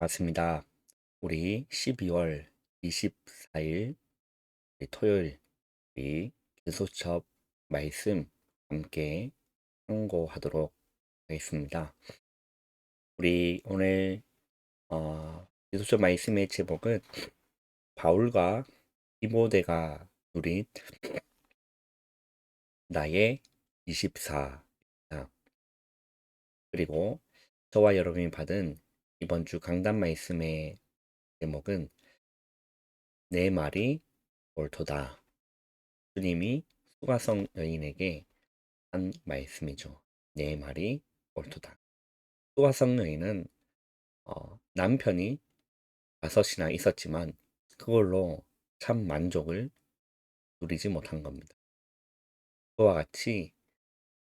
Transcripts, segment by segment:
맞습니다. 우리 12월 24일 토요일 우리 기소첩 말씀 함께 참고하도록 하겠습니다. 우리 오늘 어, 기소첩 말씀의 제목은 바울과 디모데가 누린 나의 24 그리고 저와 여러분이 받은 이번 주 강단 말씀의 제목은 내 말이 옳도다. 주님이 수가성 여인에게 한 말씀이죠. 내 말이 옳도다. 수가성 여인은 어, 남편이 다섯이나 있었지만 그걸로 참 만족을 누리지 못한 겁니다. 그와 같이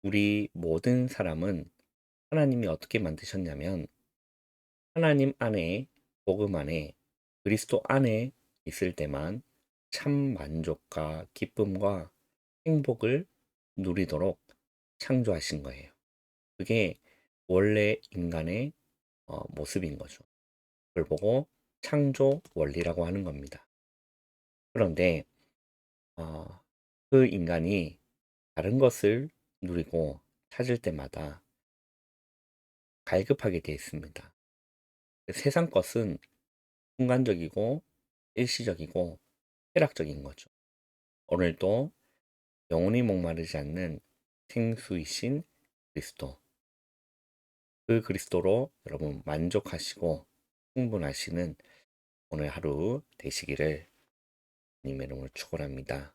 우리 모든 사람은 하나님이 어떻게 만드셨냐면 하나님 안에 복음 안에 그리스도 안에 있을 때만 참 만족과 기쁨과 행복을 누리도록 창조하신 거예요. 그게 원래 인간의 어, 모습인 거죠. 그걸 보고 창조 원리라고 하는 겁니다. 그런데 어, 그 인간이 다른 것을 누리고 찾을 때마다 갈급하게 되어 있습니다. 세상 것은 순간적이고 일시적이고 쾌락적인 거죠. 오늘도 영원히 목마르지 않는 생수이신 그리스도. 그 그리스도로 여러분 만족하시고 충분하시는 오늘 하루 되시기를 님의 이름으로 축원합니다.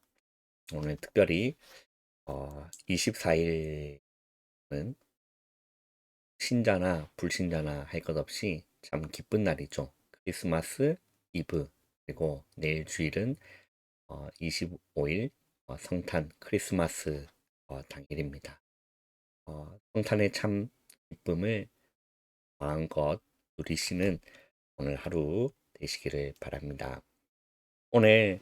오늘 특별히 어, 24일은 신자나 불신자나 할 것 없이 참 기쁜 날이죠. 크리스마스 이브 그리고 내일 주일은 어, 25일 어, 성탄 크리스마스 어, 당일입니다. 어, 성탄의 참 기쁨을 마음껏 누리시는 오늘 하루 되시기를 바랍니다. 오늘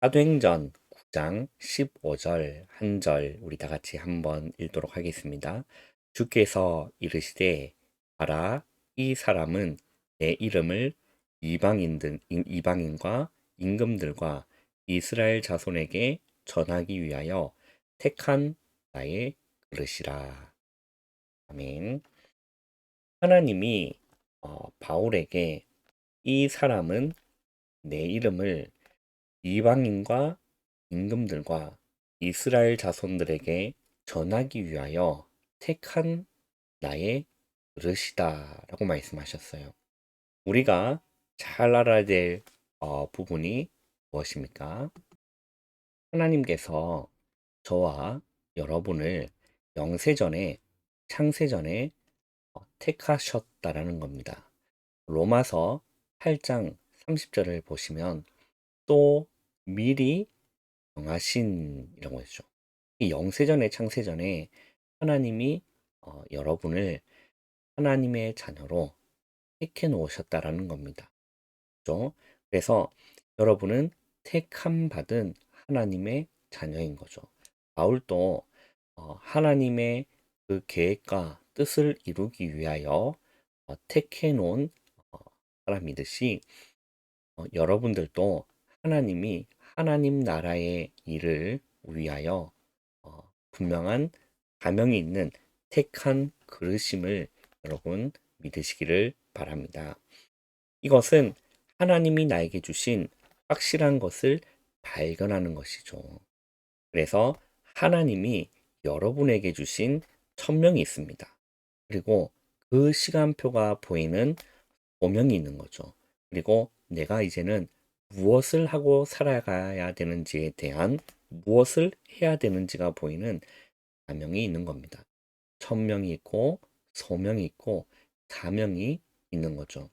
사도행전 9장 15절 한 절 우리 다 같이 한번 읽도록 하겠습니다. 주께서 이르시되 봐라 이 사람은 내 이름을 이방인들 이방인과 임금들과 이스라엘 자손에게 전하기 위하여 택한 나의 그릇이라. 아멘. 하나님이 어, 바울에게 이 사람은 내 이름을 이방인과 임금들과 이스라엘 자손들에게 전하기 위하여 택한 나의 그릇이다 라고 말씀하셨어요. 우리가 잘 알아야 될 어, 부분이 무엇입니까? 하나님께서 저와 여러분을 영세전에 창세전에 어, 택하셨다라는 겁니다. 로마서 8장 30절을 보시면 또 미리 정하신이라고 했죠. 이 영세전에 창세전에 하나님이 어, 여러분을 하나님의 자녀로 택해 놓으셨다라는 겁니다. 그렇죠? 그래서 여러분은 택함 받은 하나님의 자녀인 거죠. 바울도 어, 하나님의 그 계획과 뜻을 이루기 위하여 어, 택해 놓은 어, 사람이듯이 어, 여러분들도 하나님이 하나님 나라의 일을 위하여 어, 분명한 가명이 있는 택한 그릇임을 여러분 믿으시기를 바랍니다. 이것은 하나님이 나에게 주신 확실한 것을 발견하는 것이죠. 그래서 하나님이 여러분에게 주신 천명이 있습니다. 그리고 그 시간표가 보이는 오명이 있는 거죠. 그리고 내가 이제는 무엇을 하고 살아가야 되는지에 대한 무엇을 해야 되는지가 보이는 사명이 있는 겁니다. 천명이 있고 소명이 있고 사명이 있는 거죠.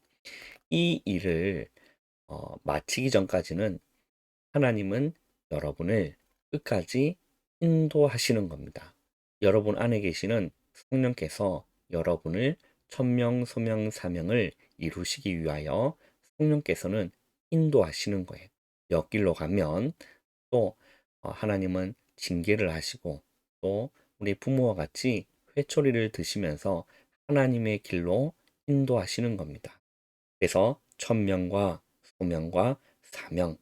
이 일을 어, 마치기 전까지는 하나님은 여러분을 끝까지 인도하시는 겁니다. 여러분 안에 계시는 성령께서 여러분을 천명, 소명, 사명을 이루시기 위하여 성령께서는 인도하시는 거예요. 옆길로 가면 또 어, 하나님은 징계를 하시고 또 우리 부모와 같이 회초리를 드시면서 하나님의 길로 인도하시는 겁니다. 그래서 천명과 소명과 사명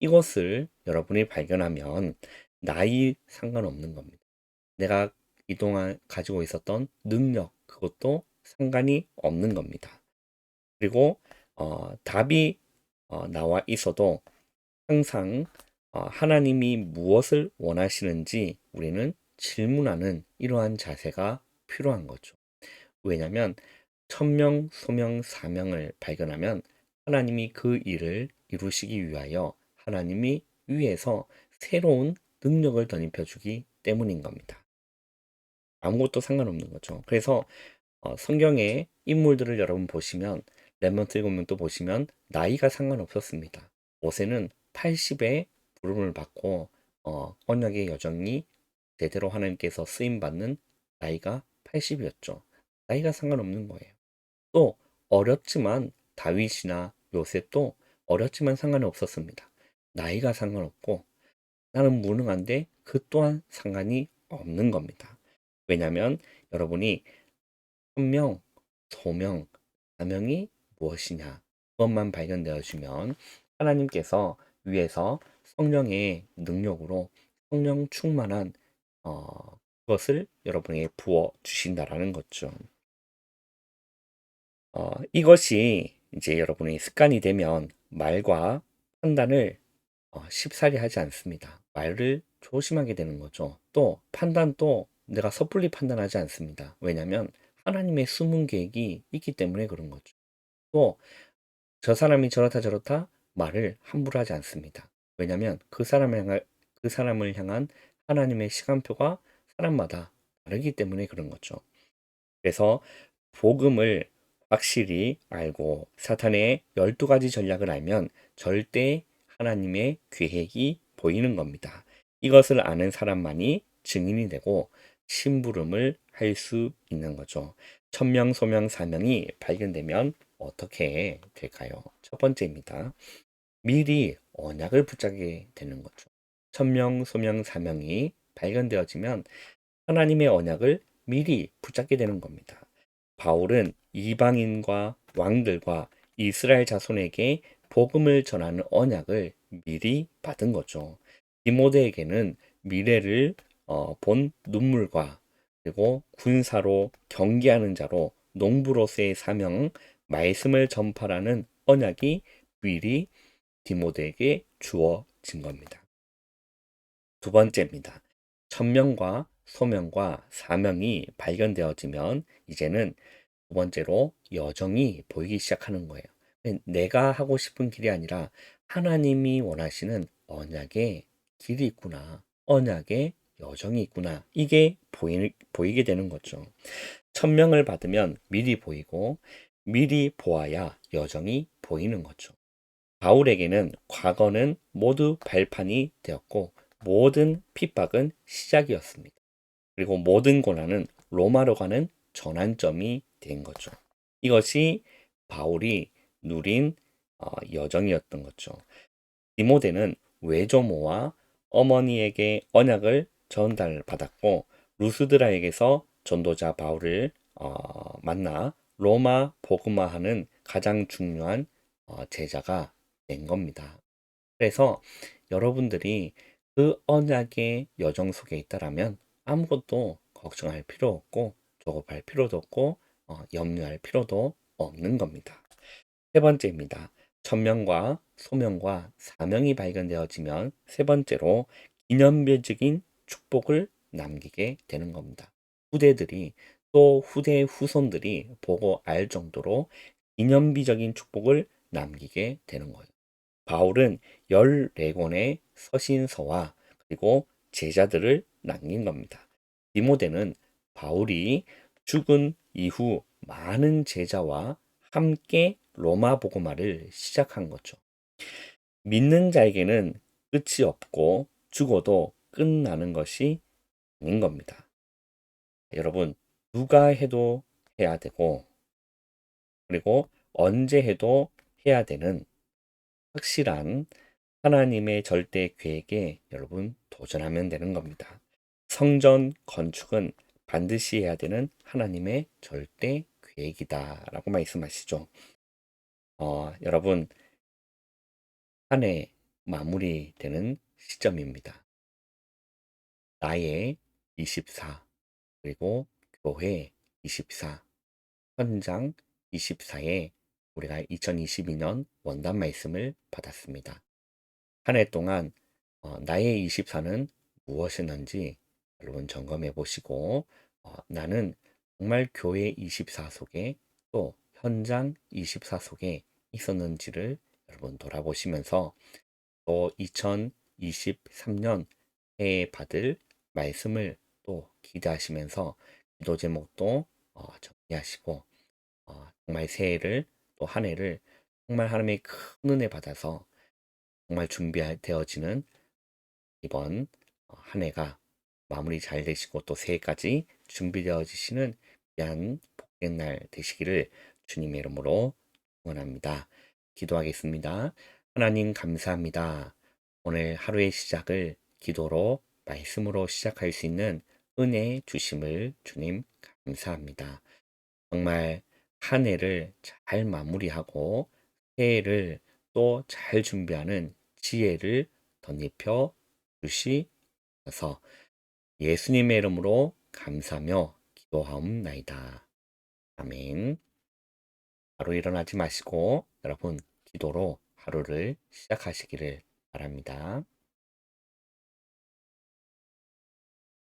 이것을 여러분이 발견하면 나이 상관없는 겁니다. 내가 이동안 가지고 있었던 능력 그것도 상관이 없는 겁니다. 그리고 어, 답이 어, 나와 있어도 항상 어, 하나님이 무엇을 원하시는지 우리는 질문하는 이러한 자세가 필요한 거죠. 왜냐하면 천명, 소명, 사명을 발견하면 하나님이 그 일을 이루시기 위하여 하나님이 위에서 새로운 능력을 덧입혀 주기 때문인 겁니다. 아무것도 상관없는 거죠. 그래서 어, 성경의 인물들을 여러분 보시면 렘넌트 일곱명도 보시면 나이가 상관없었습니다. 모세는 80에 부름을 받고 어, 언약의 여정이 제대로 하나님께서 쓰임 받는 나이가 80이었죠. 나이가 상관없는 거예요. 또 어렸지만 다윗이나 요셉도 어렸지만 상관이 없었습니다. 나이가 상관없고 나는 무능한데 그 또한 상관이 없는 겁니다. 왜냐하면 여러분이 천명, 소명, 사명이 무엇이냐 그것만 발견되어지면 하나님께서 위에서 성령의 능력으로 성령 충만한 어, 그것을 여러분에게 부어 주신다라는 거죠. 어, 이것이 이제 여러분의 습관이 되면 말과 판단을 어, 쉽사리 하지 않습니다. 말을 조심하게 되는 거죠. 또 판단도 내가 섣불리 판단하지 않습니다. 왜냐하면 하나님의 숨은 계획이 있기 때문에 그런 거죠. 또 저 사람이 저렇다 저렇다 말을 함부로 하지 않습니다. 왜냐하면 그 사람을 향한 그 사람을 향한 하나님의 시간표가 사람마다 다르기 때문에 그런 거죠. 그래서 복음을 확실히 알고 사탄의 12가지 전략을 알면 절대 하나님의 계획이 보이는 겁니다. 이것을 아는 사람만이 증인이 되고 심부름을 할 수 있는 거죠. 천명, 소명, 사명이 발견되면 어떻게 될까요? 첫 번째입니다. 미리 언약을 붙잡게 되는 거죠. 천명, 소명, 사명이 발견되어지면 하나님의 언약을 미리 붙잡게 되는 겁니다. 바울은 이방인과 왕들과 이스라엘 자손에게 복음을 전하는 언약을 미리 받은 거죠. 디모데에게는 미래를 어, 본 눈물과 그리고 군사로 경계하는 자로 농부로서의 사명, 말씀을 전파라는 언약이 미리 디모데에게 주어진 겁니다. 두 번째입니다. 천명과 소명과 사명이 발견되어지면 이제는 두 번째로 여정이 보이기 시작하는 거예요. 내가 하고 싶은 길이 아니라 하나님이 원하시는 언약의 길이 있구나. 언약의 여정이 있구나. 이게 보이, 보이게 되는 거죠. 천명을 받으면 미리 보이고 미리 보아야 여정이 보이는 거죠. 바울에게는 과거는 모두 발판이 되었고 모든 핍박은 시작이었습니다. 그리고 모든 고난은 로마로 가는 전환점이 된 거죠. 이것이 바울이 누린 어, 여정이었던 거죠. 디모데는 외조모와 어머니에게 언약을 전달받았고 루스드라에게서 전도자 바울을 어, 만나 로마 복음화하는 가장 중요한 어, 제자가 된 겁니다. 그래서 여러분들이 그 언약의 여정 속에 있다라면 아무것도 걱정할 필요 없고 조급할 필요도 없고 어, 염려할 필요도 없는 겁니다. 세 번째입니다. 천명과 소명과 사명이 발견되어지면 세 번째로 기념비적인 축복을 남기게 되는 겁니다. 후대들이 또 후대의 후손들이 보고 알 정도로 기념비적인 축복을 남기게 되는 거예요. 바울은 14권의 서신서와 그리고 제자들을 남긴 겁니다. 디모데는 바울이 죽은 이후 많은 제자와 함께 로마 복음화를 시작한 거죠. 믿는 자에게는 끝이 없고 죽어도 끝나는 것이 아닌 겁니다. 여러분, 누가 해도 해야 되고, 그리고 언제 해도 해야 되는 확실한 하나님의 절대 계획에 여러분 도전하면 되는 겁니다. 성전 건축은 반드시 해야 되는 하나님의 절대 계획이다라고 말씀하시죠. 어, 여러분, 한 해 마무리되는 시점입니다. 나의 24, 그리고 교회 24, 현장 24에 우리가 2022년 원단 말씀을 받았습니다. 한 해 동안 어, 나의 24는 무엇이었는지 여러분 점검해 보시고 어, 나는 정말 교회 24 속에 또 현장 24 속에 있었는지를 여러분 돌아보시면서 또 2023년 해에 받을 말씀을 또 기대하시면서 기도 제목도 어, 정리하시고 어, 정말 새해를 또 한 해를 정말 하나님의 큰 은혜 받아서 정말 준비되어지는 이번 어, 한 해가 마무리 잘 되시고 또 새해까지 준비되어지시는 귀한 복된 날 되시기를 주님의 이름으로 응원합니다. 기도하겠습니다. 하나님 감사합니다. 오늘 하루의 시작을 기도로 말씀으로 시작할 수 있는 은혜 주심을 주님 감사합니다. 정말 한 해를 잘 마무리하고 새해를 또 잘 준비하는 지혜를 덧입혀 주시어서 예수님의 이름으로 감사하며 기도하옵나이다. 아멘. 바로 일어나지 마시고 여러분 기도로 하루를 시작하시기를 바랍니다.